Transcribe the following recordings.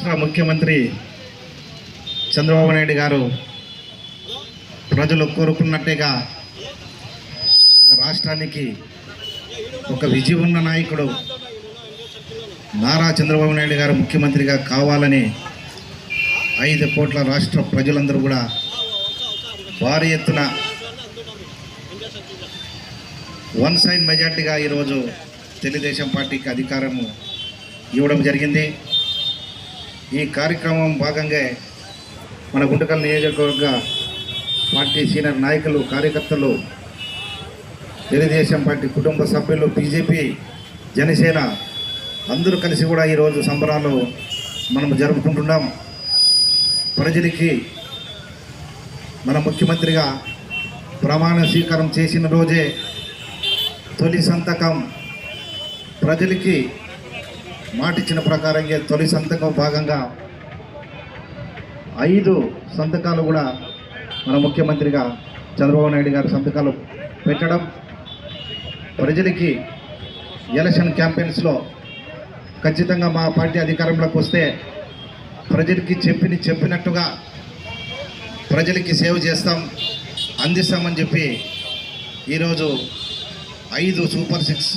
రాష్ట్ర ముఖ్యమంత్రి చంద్రబాబు నాయుడు గారు ప్రజలు కోరుకున్నట్టుగా రాష్ట్రానికి ఒక విజయం ఉన్న నాయకుడు నారా చంద్రబాబు నాయుడు గారు ముఖ్యమంత్రిగా కావాలని ఐదు కోట్ల రాష్ట్ర ప్రజలందరూ కూడా భారీ ఎత్తున వన్ సైడ్ మెజార్టీగా ఈరోజు తెలుగుదేశం పార్టీకి అధికారము ఇవ్వడం జరిగింది. ఈ కార్యక్రమం భాగంగా మన గుంటకల్ నియోజకవర్గ పార్టీ సీనియర్ నాయకులు కార్యకర్తలు తెలుగుదేశం పార్టీ కుటుంబ సభ్యులు బీజేపీ జనసేన అందరూ కలిసి కూడా ఈరోజు సంబరాలు మనం జరుపుకుంటున్నాం. ప్రజలకి మన ముఖ్యమంత్రిగా ప్రమాణ స్వీకారం చేసిన రోజే తొలి సంతకం ప్రజలకి మాటిచ్చిన ప్రకారంగా తొలి సంతకం భాగంగా ఐదు సంతకాలు కూడా మన ముఖ్యమంత్రిగా చంద్రబాబు నాయుడు గారు సంతకాలు పెట్టడం ప్రజలకి ఎలక్షన్ క్యాంపెయిన్స్లో ఖచ్చితంగా మా పార్టీ అధికారంలోకి వస్తే ప్రజలకి చెప్పిని చెప్పినట్టుగా ప్రజలకి సేవ చేస్తాం అందిస్తామని చెప్పి ఈరోజు ఐదు సూపర్ సిక్స్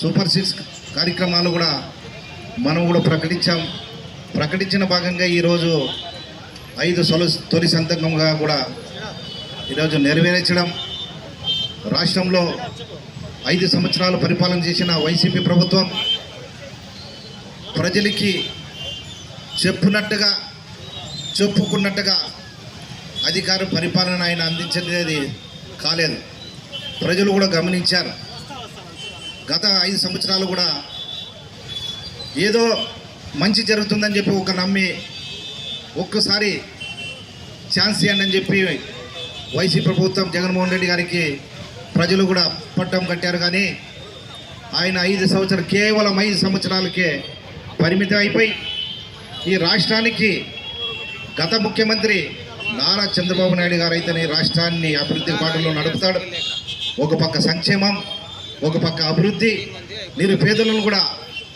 సూపర్ సిక్స్ కార్యక్రమాలు కూడా మనం కూడా ప్రకటించాం. ప్రకటించిన భాగంగా ఈరోజు ఐదు సొలు తొలి సంతకంగా కూడా ఈరోజు నెరవేర్చడం. రాష్ట్రంలో ఐదు సంవత్సరాలు పరిపాలన చేసిన వైసీపీ ప్రభుత్వం ప్రజలకి చెప్పునట్టుగా చెప్పుకున్నట్టుగా అధికార పరిపాలన ఆయన అందించేది కాలేదు. ప్రజలు కూడా గమనించారు. గత ఐదు సంవత్సరాలు కూడా ఏదో మంచి జరుగుతుందని చెప్పి ఒక నమ్మి ఒక్కసారి ఛాన్స్ ఇవ్వండి అని చెప్పి వైసీ ప్రభుత్వం జగన్మోహన్ రెడ్డి గారికి ప్రజలు కూడా పట్టం కట్టారు. కానీ ఆయన ఐదు సంవత్సరాలు కేవలం ఐదు సంవత్సరాలకే పరిమితం అయిపోయి ఈ రాష్ట్రానికి గత ముఖ్యమంత్రి నారా చంద్రబాబు నాయుడు గారు అయితేనే ఈ రాష్ట్రాన్ని అభివృద్ధి బాటలో నడుపుతాడు. ఒక పక్క సంక్షేమం ఒక పక్క అభివృద్ధి నిరుపేదలను కూడా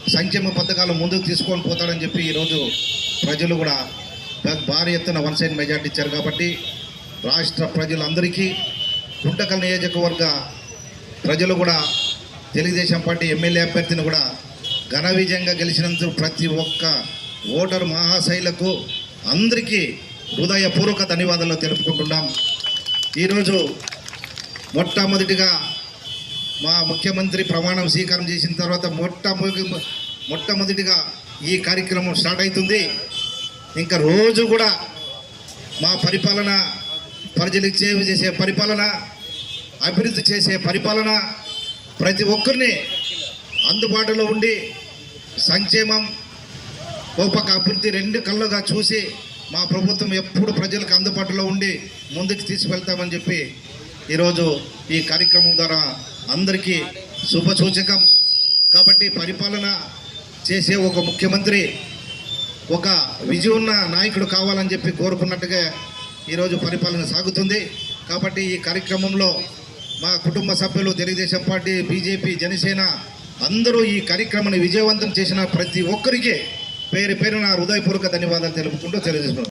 సంక్షేమ పథకాలు ముందుకు తీసుకొని పోతాడని చెప్పి ఈరోజు ప్రజలు కూడా భారీ ఎత్తున వన్ సైడ్ మెజార్టీ ఇచ్చారు కాబట్టి రాష్ట్ర ప్రజలందరికీ గుంటకల్ నియోజకవర్గ ప్రజలు కూడా తెలుగుదేశం పార్టీ ఎమ్మెల్యే అభ్యర్థిని కూడా ఘన విజయంగా గెలిచినందుకు ప్రతి ఒక్క ఓటరు మహాశైలకు అందరికీ హృదయపూర్వక ధన్యవాదాలు తెలుపుకుంటున్నాం. ఈరోజు మొట్టమొదటిగా మా ముఖ్యమంత్రి ప్రమాణం స్వీకారం చేసిన తర్వాత మొట్టమొదటి మొట్టమొదటిగా ఈ కార్యక్రమం స్టార్ట్ అవుతుంది. ఇంకా రోజు కూడా మా పరిపాలన ప్రజలకు సేవ చేసే పరిపాలన అభివృద్ధి చేసే పరిపాలన ప్రతి ఒక్కరిని అందుబాటులో ఉండి సంక్షేమం ఓ పక్క అభివృద్ధి రెండు కళ్ళుగా చూసి మా ప్రభుత్వం ఎప్పుడు ప్రజలకు అందుబాటులో ఉండి ముందుకు తీసుకెళ్తామని చెప్పి ఈరోజు ఈ కార్యక్రమం ద్వారా అందరికీ శుభసూచకం. కాబట్టి పరిపాలన చేసే ఒక ముఖ్యమంత్రి ఒక విజయ ఉన్న నాయకుడు కావాలని చెప్పి కోరుకున్నట్టుగా ఈరోజు పరిపాలన సాగుతుంది. కాబట్టి ఈ కార్యక్రమంలో మా కుటుంబ సభ్యులు తెలుగుదేశం పార్టీ బీజేపీ జనసేన అందరూ ఈ కార్యక్రమాన్ని విజయవంతం చేసిన ప్రతి ఒక్కరికి పేరు పేరున హృదయపూర్వక ధన్యవాదాలు తెలుపుకుంటూ తెలియజేస్తున్నాను